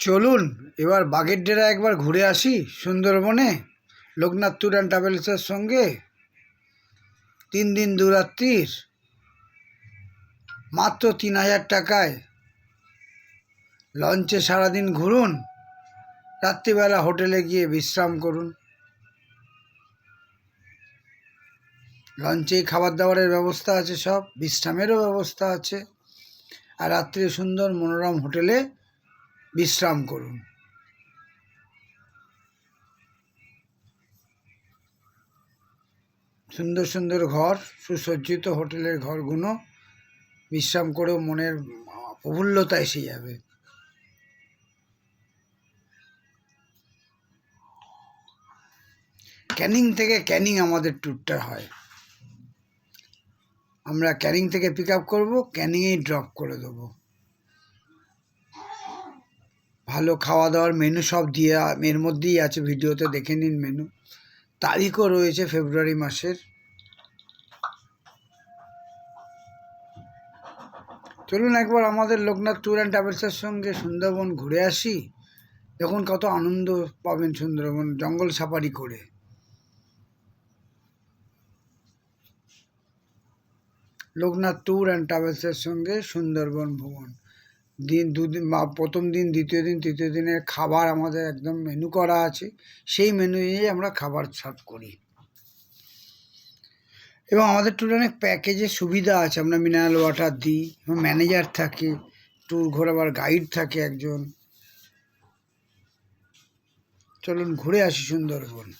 চলুন, এবার বাগের ডেরা একবার ঘুরে আসি সুন্দরবনে। লোকনাথ ট্যুর অ্যান্ড ট্রাভেলসের সঙ্গে। তিন দিন দু রাত্রির মাত্র তিন হাজার টাকায়। লঞ্চে সারাদিন ঘুরুন, রাত্রিবেলা হোটেলে গিয়ে বিশ্রাম করুন। লঞ্চেই খাবার দাবারের ব্যবস্থা আছে সব, বিশ্রামেরও ব্যবস্থা আছে। আর রাত্রে সুন্দর মনোরম হোটেলে বিশ্রাম করুন। সুন্দর সুন্দর ঘর, সুসজ্জিত হোটেলের ঘরগুলো বিশ্রাম করেও মনের প্রফুল্লতা এসে যাবে। ক্যানিং থেকে ক্যানিং আমাদের ট্যুরটা হয়। আমরা ক্যানিং থেকে পিক আপ করব, ক্যানিংয়েই ড্রপ করে দেবো। ভালো খাওয়া দাওয়ার মেনু সব দিয়ে এর মধ্যেই আছে ভিডিওতে দেখে নিন মেনু তারিখও রয়েছে ফেব্রুয়ারি মাসের। চলুন একবার আমাদের লোকনাথ ট্যুর অ্যান্ড ট্রাভেলসের সঙ্গে সুন্দরবন ঘুরে আসি। দেখুন কত আনন্দ পাবেন সুন্দরবন জঙ্গল সাফারি করে। লোকনাথ ট্যুর অ্যান্ড ট্রাভেলসের সঙ্গে সুন্দরবন ভ্রমণ। দিন, দুদিন বা প্রথম দিন, দ্বিতীয় দিন, তৃতীয় দিনের খাবার আমাদের একদম মেনু করা আছে। সেই মেনু নিয়ে আমরা খাবার সার্ভ করি। এবং আমাদের ট্যুরে অনেক প্যাকেজের সুবিধা আছে। আমরা মিনারেল ওয়াটার দিই, এবং ম্যানেজার থাকে ট্যুর ঘোরাবার গাইড থাকে একজন। চলুন ঘুরে আসি সুন্দরবন।